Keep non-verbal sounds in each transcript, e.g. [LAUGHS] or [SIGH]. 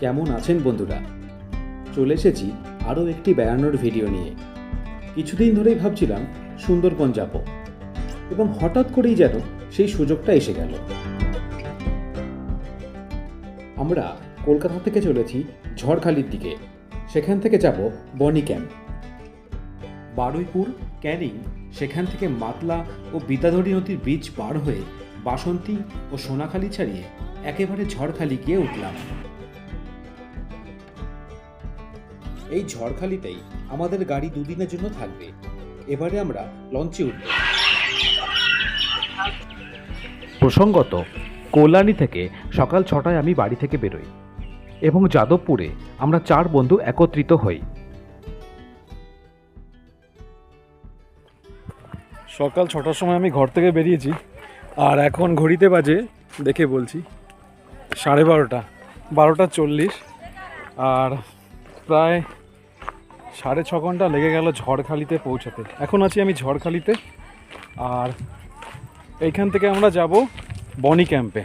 কেমন আছেন বন্ধুরা? চলে এসেছি আরও একটি বেড়ানোর ভিডিও নিয়ে। কিছুদিন ধরেই ভাবছিলাম সুন্দরবন যাব এবং হঠাৎ করেই যেন সেই সুযোগটা এসে গেল। আমরা কলকাতা থেকে চলেছি ঝড়খালির দিকে। সেখান থেকে যাব বনি ক্যাম্প। বারুইপুর, ক্যানিং, সেখান থেকে মাতলা ও বিদ্যাধরী নদীর ব্রিজ পার হয়ে বাসন্তী ও সোনাখালি ছাড়িয়ে একেবারে ঝড়খালি গিয়ে উঠলাম। এই ঝড়খালিতেই আমাদের গাড়ি দুদিনের জন্য থাকবে। এবারে আমরা লঞ্চে উঠব। প্রসঙ্গত কল্যাণী থেকে সকাল ছটায় আমি বাড়ি থেকে বেরোই এবং যাদবপুরে আমরা চার বন্ধু একত্রিত হই। সকাল ছটার সময় আমি ঘর থেকে বেরিয়েছি আর এখন ঘড়িতে বাজে দেখে বলছি সাড়ে বারোটা বারোটা চল্লিশ আর প্রায় সাড়ে ছ ঘণ্টা লেগে গেল ঝড়খালিতে পৌঁছাতে। এখন আছি আমি ঝড়খালিতে আর এইখান থেকে আমরা যাব বনি ক্যাম্পে।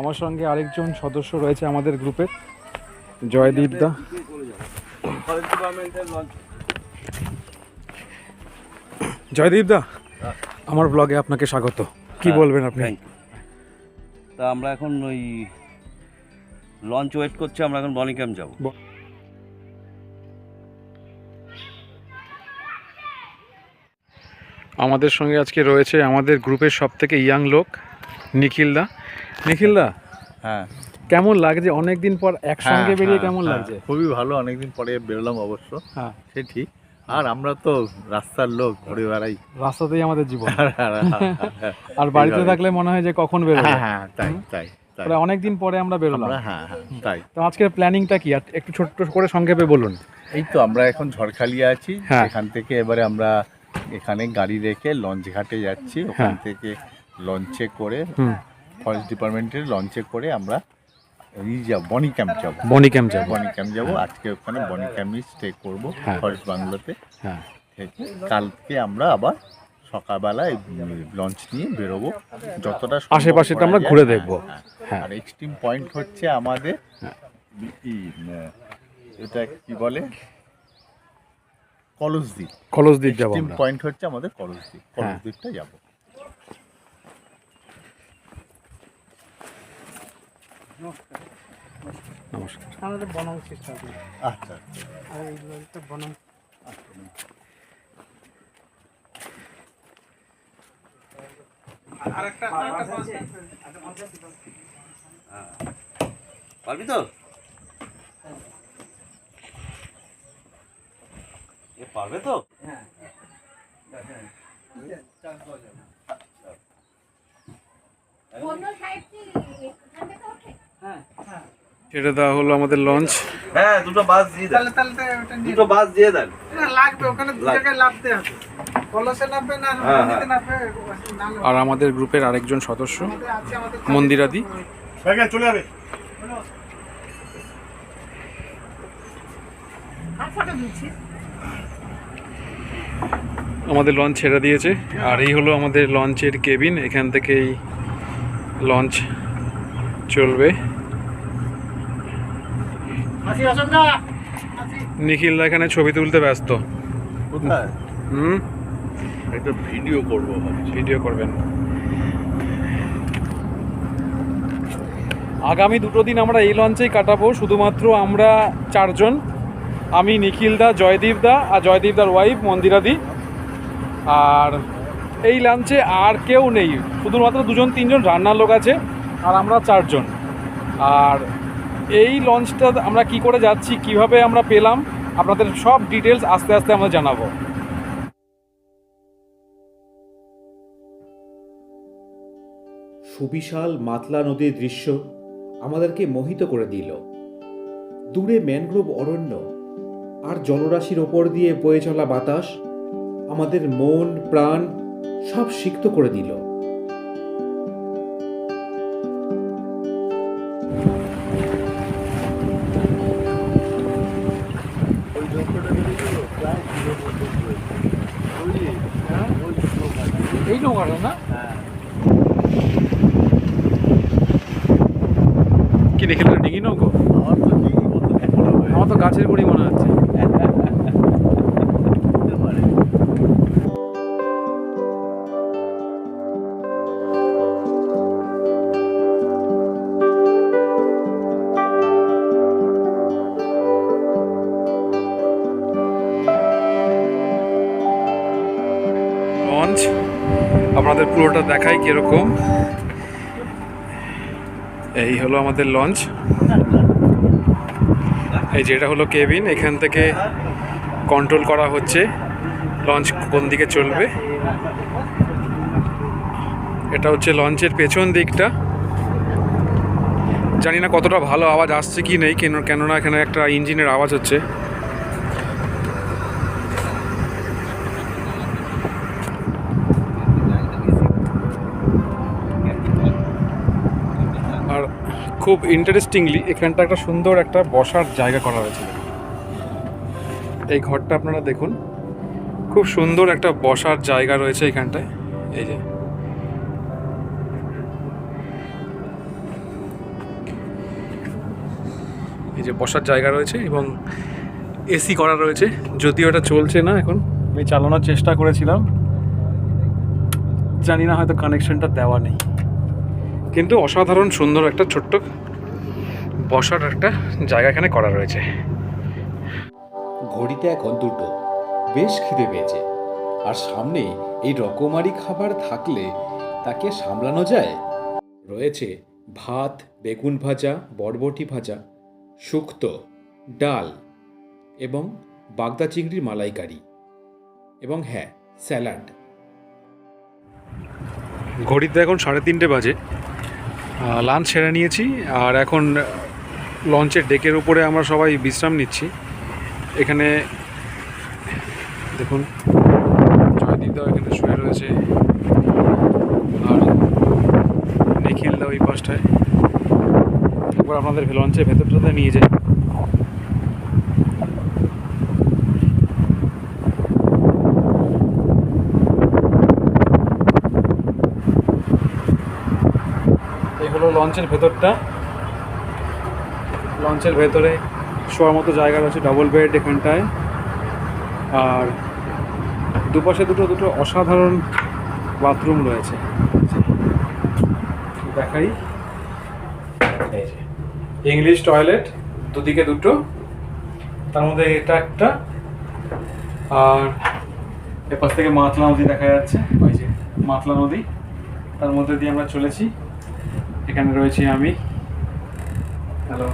আমার সঙ্গে আরেকজন সদস্য রয়েছে আমাদের গ্রুপের জয়দীপ দা। জয়দীপ দা আমার ব্লগে আপনাকে স্বাগত। কি হ্যাঁ, বলবেন আপনি? তা আমরা এখন ওই লঞ্চ ওয়েট করছি আমরা এখন বনি ক্যাম্প যাব। আমাদের সঙ্গে আজকে রয়েছে আমাদের গ্রুপের সব থেকে ইয়াং লোক নিখিল দা নিখিল দা হ্যাঁ। কেমন লাগছে? অনেকদিন পর একসঙ্গে হ্যাঁ, বেরিয়ে হ্যাঁ, কেমন হ্যাঁ, লাগছে? খুবই ভালো অনেকদিন পরে বেরোলাম অবশ্য। হ্যাঁ। সে ঠিক। আর আমরা তো রাস্তার লোক ঘুরে বেড়াই। রাস্তাতেই আমাদের জীবন। আর বাড়িতে থাকলে মনে হয় যে কখন বেরোবো। হ্যাঁ হ্যাঁ তাই তাই তাই। প্রায় অনেক দিন পরে আমরা বেরোলাম। হ্যাঁ হ্যাঁ তাই। তো আজকের প্ল্যানিংটা কি? আর একটু ছোট্ট করে সংক্ষেপে বলুন। এই তো আমরা এখন ঝড়খালি আছি। এখান থেকে এবারে আমরা এখানে গাড়ি রেখে লঞ্চ ঘাটে যাচ্ছি ওখান হ্যাঁ। থেকে লঞ্চে করে ফরেস্ট ডিপার্টমেন্টের লঞ্চে করে আমরা বনি ক্যাম্প যাব বনি ক্যাম্প যাব বনি ক্যাম্প যাব আজকে ওখানে বনি ক্যাম্পে স্টে করব হ্যাঁ। ফরেস্ট বাংলোতে হ্যাঁ কালকে আমরা আবার সকালবেলায় লঞ্চ নিয়ে বেরোবো যতটা আশেপাশেটা আমরা ঘুরে হ্যাঁ, দেখব। হ্যাঁ। হ্যাঁ। আর এক্সট্রিম পয়েন্ট হচ্ছে আমাদের হ্যাঁ। এটা কি বলে কলসদ্বীপ। কলস দ্বীপ যাব আমরা। পয়েন্ট হচ্ছে আমাদের কলসদ্বীপ। হ্যাঁ। কলসদ্বীপটা যাব। নমস্কার। আমাদের বনম সিস্টেম আচ্ছা আর এইগুলো হচ্ছে আরেকটা আরেকটা পারবি তো? পারবে তো? অন্য সাইড থেকে এখান থেকে ওঠে সেটা দেওয়া হলো আমাদের লঞ্চ হ্যাঁ দুটো বাস দিয়ে দেন। দুটো বাস দিয়ে দেন। লাগবে ওখানে দু জায়গায় লাভতে হবে। হ্যাঁ, নামবে আর আমাদের গ্রুপের আরেকজন সদস্য আমাদের আছে আমাদের মন্দিরাদি। আর ফটো দিচ্ছি আমাদের লঞ্চ ছেড়ে দিয়েছে। আর এই হলো আমাদের লঞ্চের কেবিন এখান থেকেই লঞ্চ চলবে। নিখিল এখানে ছবি তুলতে ব্যস্ত। কোথায়? হুম? একটা ভিডিও করব ভিডিও করবেন। আগামী দুটো দিন আমরা এই লঞ্চেই কাটাবো। শুধুমাত্র আমরা চারজন। আমি নিখিল দা জয়দীপ দা আর জয়দীপ দার ওয়াইফ মন্দিরাদি। আর এই লঞ্চে আর কেউ নেই। শুধুমাত্র দুজন, তিনজন রান্নার লোক আছে আর আমরা চারজন। আর এই লঞ্চটা আমরা কি করে যাচ্ছি, কীভাবে আমরা পেলাম, আপনাদের সব ডিটেলস আস্তে আস্তে আমরা জানাব। সুবিশাল মাতলা নদীর দৃশ্য আমাদেরকে মোহিত করে দিল। দূরে ম্যানগ্রোভ অরণ্য আর জলরাশির ওপর দিয়ে বয়ে চলা বাতাস আমাদের মন প্রাণ সব সিক্ত করে দিল। এই নৌকাটা না? কি দেখে ডিঙি নৌকো? আমার তো ডিঙি মতো আমার তো গাছের গুড়ি পুরোটা দেখাই কীরকম। এই হলো আমাদের লঞ্চ। এই যেটা হলো কেবিন, এখান থেকে কন্ট্রোল করা হচ্ছে। লঞ্চ কোন দিকে চলবে? এটা হচ্ছে লঞ্চের পেছন দিকটা। জানি না কতটা ভালো আওয়াজ আসছে কি নেই, কেন, কেননা এখানে একটা ইঞ্জিনের আওয়াজ হচ্ছে আর খুব ইন্টারেস্টিংলি এখানটা একটা সুন্দর একটা বসার জায়গা করা হয়েছিল এই ঘরটা আপনারা দেখুন, খুব সুন্দর একটা বসার জায়গা রয়েছে এখানটায়। এই যে। এই যে বসার জায়গা রয়েছে এবং এসি করা রয়েছে, যদিও এটা চলছে না এখন। আমি চালানোর চেষ্টা করেছিলাম। জানি না হয়তো কানেকশনটা দেওয়া নেই। কিন্তু অসাধারণ সুন্দর একটা ছোট্ট বসার একটা জায়গা এখানে করা রয়েছে। ঘড়িতে এখন দুটো। বেশ খিদে পেয়েছে। আর সামনে এই রকমারি খাবার থাকলে তাকে সামলানো যায়? রয়েছে ভাত বেগুন ভাজা বরবটি ভাজা শুক্তো ডাল এবং বাগদা চিংড়ির মালাইকারি এবং হ্যাঁ স্যালাড। ঘড়িতে এখন সাড়ে তিনটে বাজে। লাঞ্চ সেরে নিয়েছি। আর এখন লঞ্চের ডেকের উপরে আমরা সবাই বিশ্রাম নিচ্ছি। এখানে দেখুন, জয়দীপদাও এখানে শুয়ে রয়েছে। আর নিখিলদা ওই পাশটায়। একবার আপনাদের লঞ্চের ভেতরটাতে নিয়ে যাই এই হলো লঞ্চের ভেতরটা। লঞ্চের ভেতরে শোয়ার মতো জায়গা রয়েছে ডবল বেড এখানটায়। আর দুপাশে দুটো দুটো অসাধারণ বাথরুম রয়েছে। দেখাই। ইংলিশ টয়লেট দুদিকে দুটো। তার মধ্যে এটা একটা। আর এপাশ থেকে মাতলা নদী দেখা যাচ্ছে। ওই যে মাতলা নদী। তার মধ্যে দিয়ে আমরা চলেছি। এখানে রয়েছি আমি। হ্যালো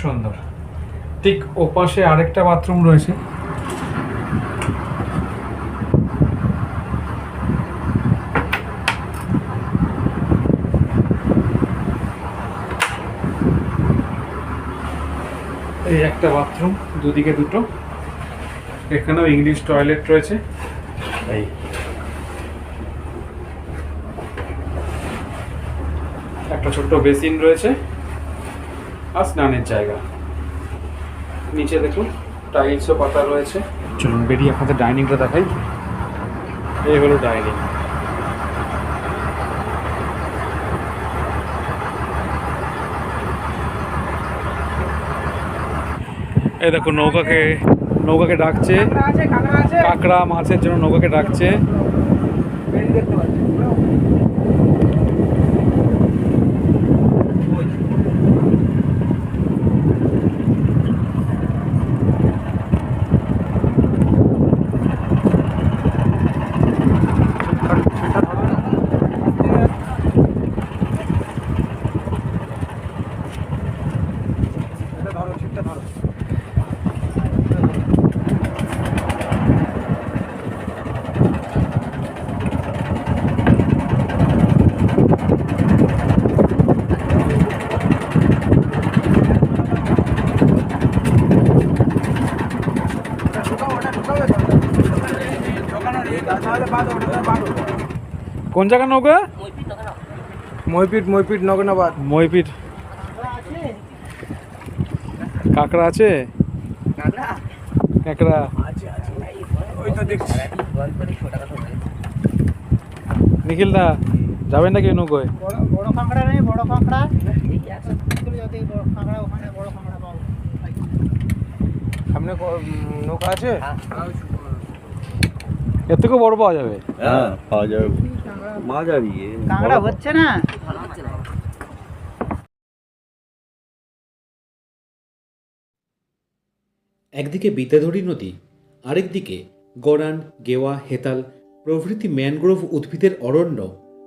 সুন্দর। ঠিক ওপাশে আরেকটা বাথরুম রয়েছে। এই একটা বাথরুম দুদিকে দুটো। এখানেও ইংলিশ টয়লেট রয়েছে। এই একটা ছোট্ট বেসিন রয়েছে আর স্নানের জায়গা। নিচে দেখুন টাইলসও পাতা রয়েছে। চলুন বেরিয়ে আপনাদের ডাইনিংটা দেখাই। এই হলো ডাইনিং এই দেখো নৌকাকে নৌকাকে ডাকছে। কাঁকড়া মাছের জন্য নৌকাকে ডাকছে বেরিয়ে দেখতে পাচ্ছি এটা ধরো ছিটটা ধরো ঢোকাও ওটা ঢোকাবে তো ঢোকানো নেই তাহলে বাদ ওটা বাদ কোন জায়গা নৌকা? মইপিট মইপিট নগনাবাদ। মইপিট কাঁকড়া আছে? কাঁকড়া। ওই দেখছি। নিখিল দা যাবেন নাকি নৌকোয়? বড় বড় কাঁকড়া নেই বড় কাঁকড়া। যদি বড় কাঁকড়া ওখানে বড় কাঁকড়া পাবো সামনে নৌকা আছে? এর থেকেও বড় পাওয়া যাবে। হ্যাঁ পাওয়া যাবে। মাঝারি কাঁকড়া হচ্ছে না? একদিকে বিদ্যাধরী নদী আরেকদিকে গরান গেওয়া হেতাল প্রভৃতি ম্যানগ্রোভ উদ্ভিদের অরণ্য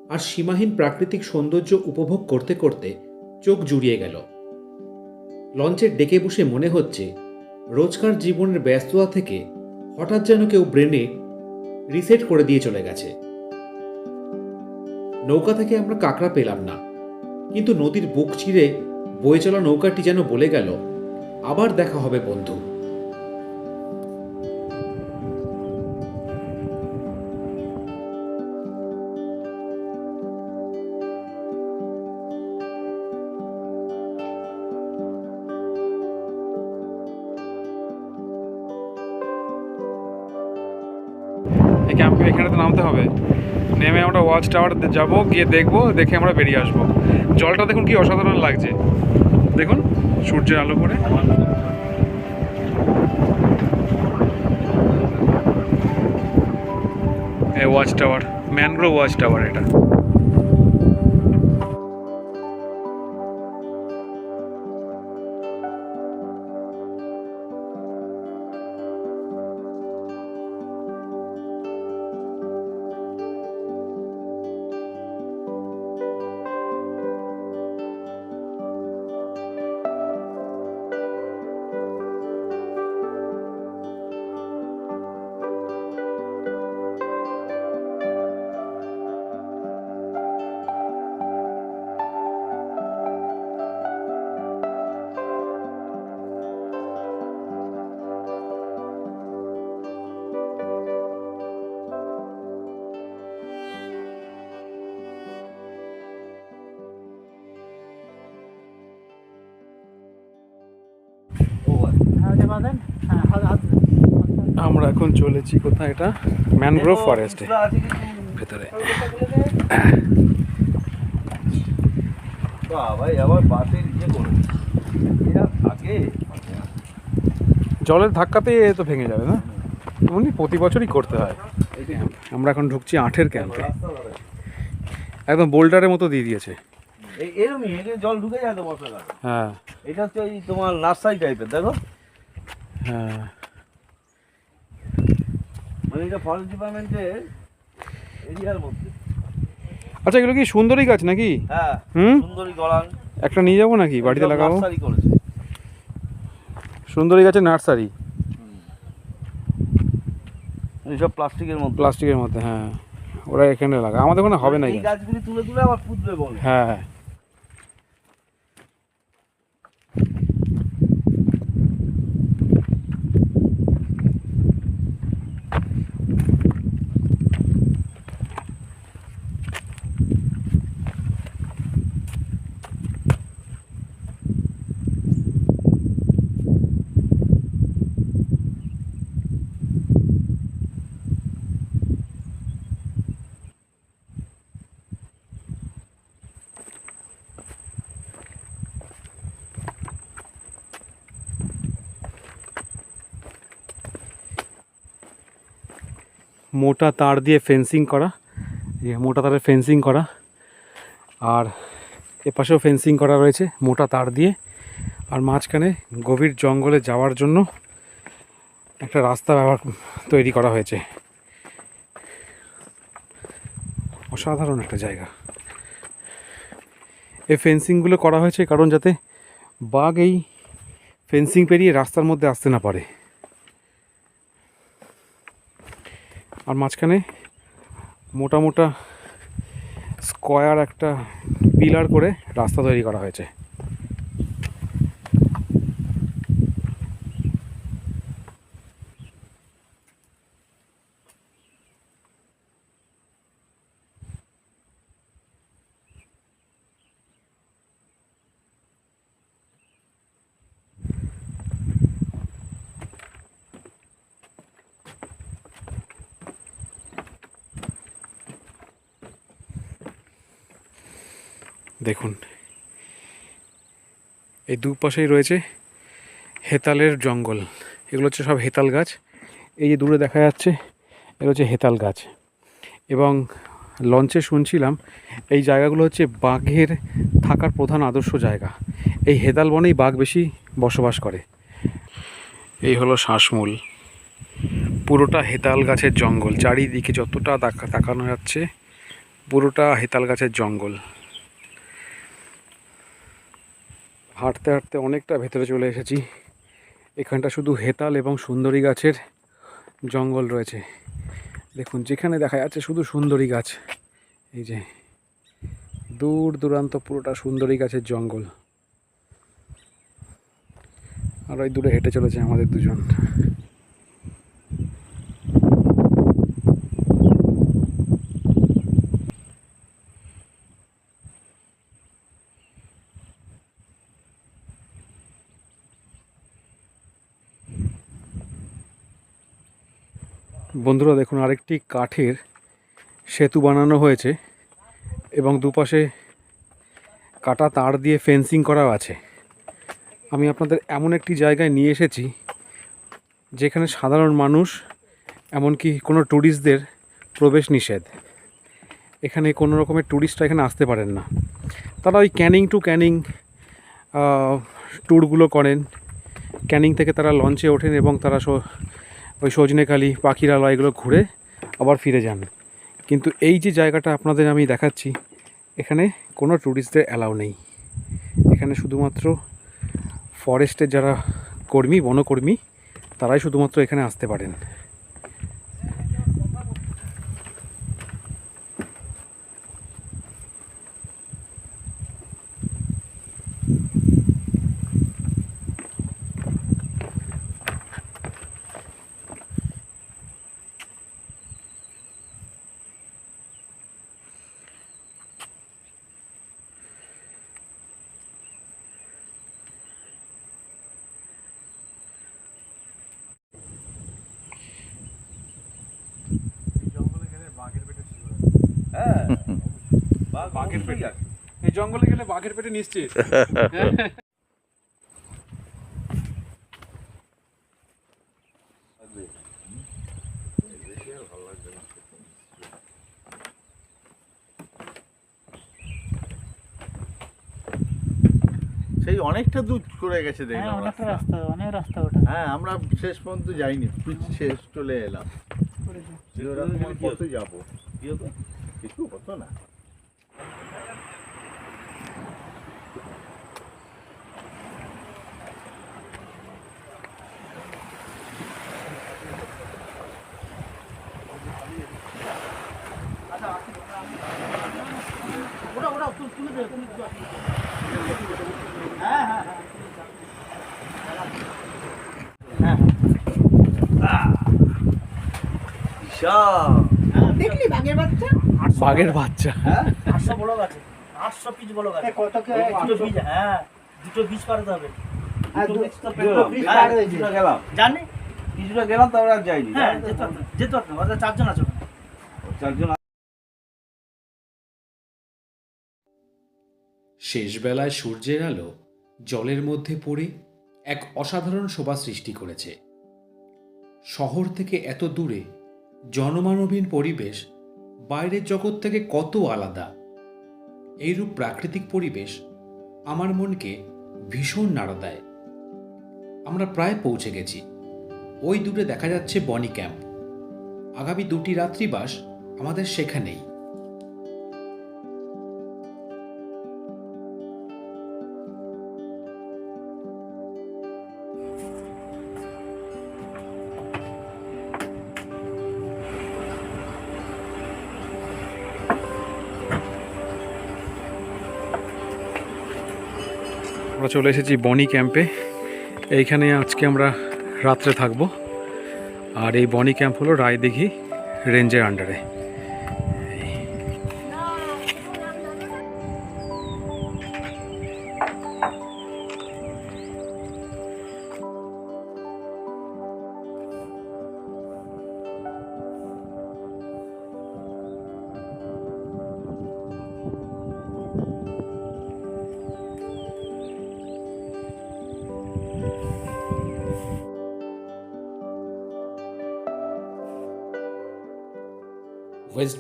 আর সীমাহীন প্রাকৃতিক সৌন্দর্য উপভোগ করতে করতে চোখ জুড়িয়ে গেল। লঞ্চের ডেকে বসে মনে হচ্ছে রোজকার জীবনের ব্যস্ততা থেকে হঠাৎ যেন কেউ ব্রেনে রিসেট করে দিয়ে চলে গেছে। নৌকা থেকে আমরা কাঁকড়া পেলাম না। কিন্তু নদীর বুক চিরে বয়ে চলা নৌকাটি যেন বলে গেল, আবার দেখা হবে বন্ধু। ক্যাম্পে এখানে তো নামতে হবে। নেমে আমরা ওয়াচ টাওয়ার যাব, গিয়ে দেখব, দেখে আমরা বেরিয়ে আসব। জলটা দেখুন কি অসাধারণ লাগছে। দেখুন, সূর্যের আলো করে watch tower, mangrove watch tower এটা। আমরা এখন চলেছি কোথায় এটা? ম্যানগ্রোভ ফরেস্টে? ভেতরে। ইয়ে জলের ধাক্কাতে এ তো ভেঙে যাবে না? এমনি প্রতি বছরই করতে হয়। আমরা এখন ঢুকছি আঠের ক্যাম্পে একদম বোল্ডারের মতো দিয়ে দিয়েছে। এই এরমই এখানে জল ঢুকে যায় তো বর্ষাকালে। হ্যাঁ। এটা হচ্ছে ওই তোমার নার্সারি টাইপের দেখো? হ্যাঁ। মানে এটা ফরেস্ট ডিপার্টমেন্টের এরিয়ার মধ্যে। আচ্ছা এগুলো কি সুন্দরী গাছ নাকি? হ্যাঁ হুম? সুন্দরী গলান একটা নিয়ে যাব নাকি? বাড়িতে লাগাবো? সুন্দরী গাছের নার্সারি এইসব প্লাস্টিকের মধ্যে। প্লাস্টিকের মধ্যে হ্যাঁ। ওরা এখানে লাগা আমাদের ওখানে হবে না এই এই গাছগুলি তুলে তুলে আবার পুঁতবে বলে। হ্যাঁ। মোটা তার দিয়ে ফেন্সিং করা মোটা তারের ফেন্সিং করা, আর এপাশেও ফেন্সিং করা রয়েছে মোটা তার দিয়ে, আর মাঝখানে গভীর জঙ্গলে যাওয়ার জন্য একটা রাস্তা ব্যবহার তৈরি করা হয়েছে। অসাধারণ একটা জায়গা। এই ফেন্সিংগুলো করা হয়েছে কারণ যাতে বাঘ এই ফেন্সিং পেরিয়ে রাস্তার মধ্যে আসতে না পারে। আর মাঝখানে মোটা মোটা স্কোয়ার একটা পিলার করে রাস্তা তৈরি করা হয়েছে। দেখুন। এই দুপাশেই রয়েছে হেতালের জঙ্গল। এগুলো হচ্ছে সব হেতাল গাছ। এই যে দূরে দেখা যাচ্ছে, এগুলো হচ্ছে হেতাল গাছ। এবং লঞ্চে শুনছিলাম, এই জায়গাগুলো হচ্ছে বাঘের থাকার প্রধান আদর্শ জায়গা। এই হেতাল বনেই বাঘ বেশি বসবাস করে। এই হলো শ্বাসমূল। পুরোটা হেতাল গাছের জঙ্গল। চারিদিকে যতটা তাকা- তাকানো যাচ্ছে, পুরোটা হেতাল গাছের জঙ্গল। হাঁটতে হাঁটতে অনেকটা ভেতরে চলে এসেছি। এখানটা শুধু হেতাল এবং সুন্দরী গাছের জঙ্গল রয়েছে। দেখুন, যেখানে দেখা যাচ্ছে শুধু সুন্দরী গাছ। এই যে, দূর দূরান্ত পুরোটা সুন্দরী গাছের জঙ্গল। আর ওই দূরে হেঁটে চলেছে আমাদের দুজন। বন্ধুরা দেখুন, আরেকটি কাঠের সেতু বানানো হয়েছে এবং দুপাশে কাটা তার দিয়ে ফেন্সিং করাও আছে। আমি আপনাদের এমন একটি জায়গায় নিয়ে এসেছি যেখানে সাধারণ মানুষ, এমনকি কোনো ট্যুরিস্টদের প্রবেশ নিষেধ। এখানে কোনো রকমের ট্যুরিস্টরা এখানে আসতে পারেন না। তারা ওই ক্যানিং টু ক্যানিং ট্যুরগুলো করেন। ক্যানিং থেকে তারা লঞ্চে ওঠেন এবং তারা ওই সজনেখালি পাখিরালয় এগুলো ঘুরে আবার ফিরে যান। কিন্তু এই যে জায়গাটা আপনাদের আমি দেখাচ্ছি, এখানে কোনো ট্যুরিস্টদের অ্যালাউ নেই। এখানে শুধুমাত্র ফরেস্টের যারা কর্মী, বনকর্মী, তারাই শুধুমাত্র এখানে আসতে পারেন। হ্যাঁ। [LAUGHS] বাঘের পেটে। এই জঙ্গলে গেলে বাঘের পেটে নিশ্চিত। [LAUGHS] সেই অনেকটা দূর করে গেছে হ্যাঁ দেখলাম অনেকটা রাস্তা। রাস্তা অনেক রাস্তা ওটা। হ্যাঁ আমরা শেষ পর্যন্ত যাইনি শেষ চলে এলাম। কত যাব। হতো? না বিশাল দেখলি বাঘের বাচ্চা বাঘের বাচ্চা। আটশো বড় গাছে আটশো পিস বড় গাছে কত দুটো বীজ হ্যাঁ। দুটো বীজ পাঠাতে হবে? পেট্রোল বীজ হ্যাঁ, পার হয়েছে। কিছুটা গেলাম। জানি। কিছুটা গেলাম তারপরে আর যাইনি। হ্যাঁ যেতে পারতাম যেতে পারতাম ওরা চারজন আছে চারজন শেষবেলায় সূর্যের আলো জলের মধ্যে পড়ে এক অসাধারণ শোভা সৃষ্টি করেছে। শহর থেকে এত দূরে জনমানবহীন পরিবেশ বাইরের জগৎ থেকে কত আলাদা? এইরূপ প্রাকৃতিক পরিবেশ আমার মনকে ভীষণ নাড়া দেয়। আমরা প্রায় পৌঁছে গেছি। ওই দূরে দেখা যাচ্ছে বনি ক্যাম্প। আগামী দুটি রাত্রিবাস আমাদের সেখানেই। চলে এসেছি বনি ক্যাম্পে। এইখানে আজকে আমরা রাত্রে থাকব। আর এই বনি ক্যাম্প হলো রায়দিঘি রেঞ্জের আন্ডারে।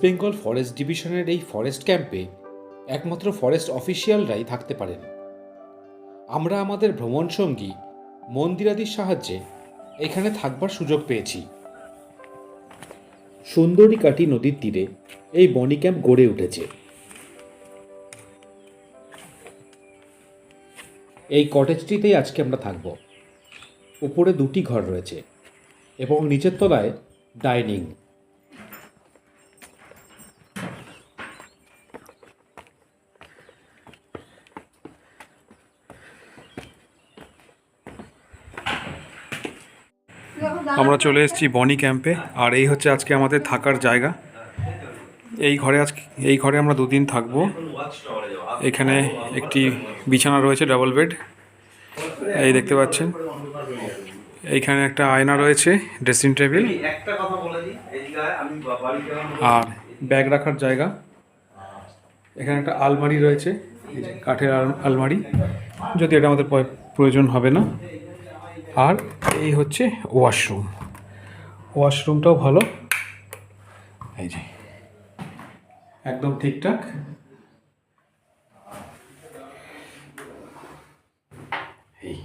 বেঙ্গল ফরেস্ট ডিভিশনের এই ফরেস্ট ক্যাম্পে একমাত্র ফরেস্ট অফিসিয়ালরাই থাকতে পারেন। আমরা আমাদের ভ্রমণ সঙ্গী মন্দিরাদির সাহায্যে এখানে থাকবার সুযোগ পেয়েছি। সুন্দরীকাটি নদীর তীরে এই বনি ক্যাম্প গড়ে উঠেছে। এই কটেজটিতেই আজকে আমরা থাকব। উপরে দুটি ঘর রয়েছে এবং নিচের তলায় ডাইনিং। আমরা চলে এসেছি বনি ক্যাম্পে আর এই হচ্ছে আজকে আমাদের থাকার জায়গা। এই ঘরে আজকে, এই ঘরে আমরা দুদিন থাকব। এখানে একটি বিছানা রয়েছে ডাবল বেড এই দেখতে পাচ্ছেন। এইখানে একটা আয়না রয়েছে ড্রেসিং টেবিল আর ব্যাগ রাখার জায়গা। এখানে একটা আলমারি রয়েছে কাঠের আলমারি। যদি এটা আমাদের প্রয়োজন হবে না। আর এই হচ্ছে ওয়াশরুম। ওয়াশরুমটাও ভালো। এই যে একদম ঠিকঠাক। এই।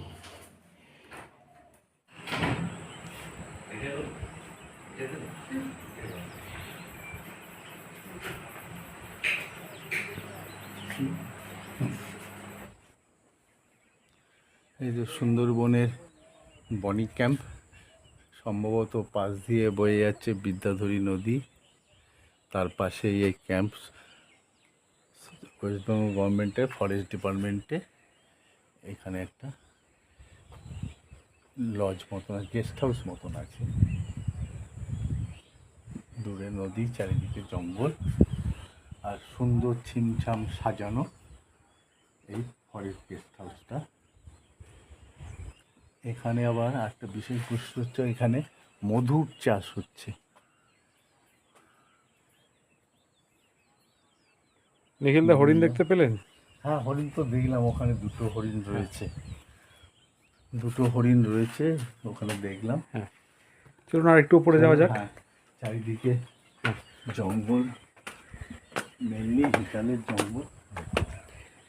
এই যে সুন্দরবনের বনি ক্যাম্প। সম্ভবত পাশ দিয়ে বয়ে যাচ্ছে বিদ্যাধরী নদী। তার পাশেই এই ক্যাম্প। ওয়েস্ট বেঙ্গল গভর্নমেন্টের ফরেস্ট ডিপার্টমেন্টে এখানে একটা লজ মতন আছে গেস্ট হাউস মতন আছে। দূরে নদী, চারিদিকে জঙ্গল আর সুন্দর ছিমছাম সাজানো এই ফরেস্ট গেস্ট হাউসটা এখানে আবার একটা বিশেষ হচ্ছে এখানে মধুর চাষ হচ্ছে। নিখিলদা হরিণ দেখতে পেলেন? হ্যাঁ হরিণ তো দেখলাম ওখানে দুটো হরিণ রয়েছে। দুটো হরিণ রয়েছে ওখানে দেখলাম। চলুন আর একটু উপরে যাওয়া যাক। হ্যাঁ, চারিদিকে জঙ্গল মেনলি হিকালের জঙ্গল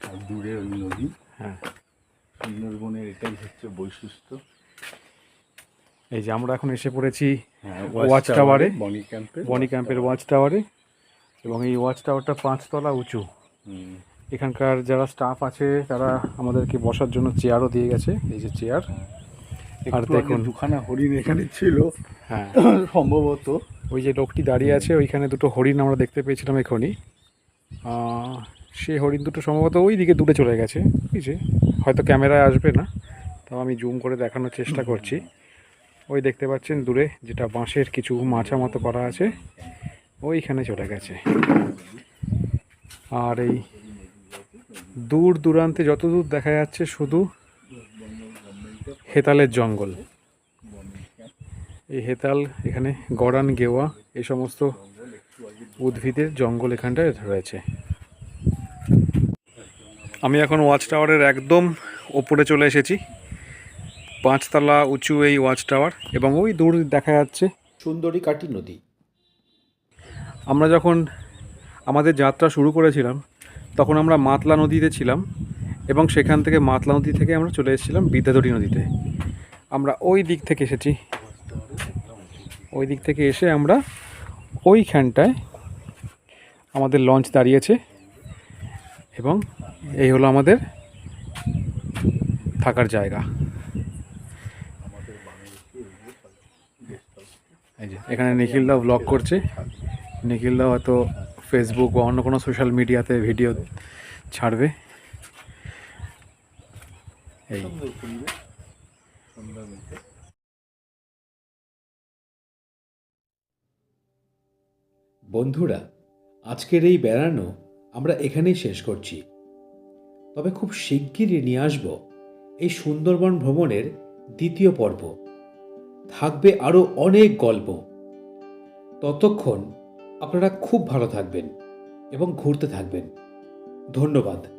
আর দূরে ওই নদী। হ্যাঁ। সুন্দরবনের এটাই হচ্ছে বৈশিষ্ট্য। এই যে আমরা এখন এসে পড়েছি হ্যাঁ Watch tower বনি ক্যাম্পে বনি ক্যাম্পের ওয়াচ টাওয়ারে এবং এই ওয়াচ টাওয়ারটা পাঁচতলা উঁচু। এখানকার যারা স্টাফ আছে তারা আমাদেরকে বসার জন্য চেয়ারও দিয়ে গেছে এই যে চেয়ার আর দেখুন। দুখানা হরিণ এখানে ছিল। হ্যাঁ। [LAUGHS] সম্ভবত। ওই যে লোকটি দাঁড়িয়ে আছে ওইখানে দুটো হরিণ আমরা দেখতে পেয়েছিলাম এখনই। আহ, সে হরিণ দুটো সম্ভবত ওই দিকে দূরে চলে গেছে। বুঝছে হয়তো ক্যামেরায় আসবে না, তাও আমি জুম করে দেখানোর চেষ্টা করছি। ওই দেখতে পাচ্ছেন দূরে যেটা বাঁশের কিছু মাছা মতো করা আছে, ওইখানে চলে গেছে। আর এই দূর দূরান্তে যত দূর দেখা যাচ্ছে শুধু হেতালের জঙ্গল। এই হেতাল, এখানে গড়ান, গেওয়া এই সমস্ত উদ্ভিদের জঙ্গল এখানটায় রয়েছে। আমি এখন ওয়াচ টাওয়ারের একদম ওপরে চলে এসেছি। পাঁচতলা উঁচু এই ওয়াচ টাওয়ার এবং ওই দূর দেখা যাচ্ছে সুন্দরীকাটি নদী। আমরা যখন আমাদের যাত্রা শুরু করেছিলাম তখন আমরা মাতলা নদীতে ছিলাম এবং সেখান থেকে মাতলা নদী থেকে আমরা চলে এসেছিলাম বিদ্যাধরী নদীতে। আমরা ওই দিক থেকে এসেছি। ওই দিক থেকে এসে আমরা ওইখানটায় আমাদের লঞ্চ দাঁড়িয়েছে। এবং এই হলো আমাদের থাকার জায়গা। এই যে, এখানে নিখিলদা ব্লগ করছে। নিখিলদা হয়তো ফেসবুক বা অন্য কোনো সোশ্যাল মিডিয়াতে ভিডিও ছাড়বে। এই। বন্ধুরা, আজকের এই বেড়ানো আমরা এখানেই শেষ করছি। তবে খুব শিগগিরই নিয়ে আসব এই সুন্দরবন ভ্রমণের দ্বিতীয় পর্ব। থাকবে আরও অনেক গল্প। ততক্ষণ আপনারা খুব ভালো থাকবেন এবং ঘুরতে থাকবেন। ধন্যবাদ।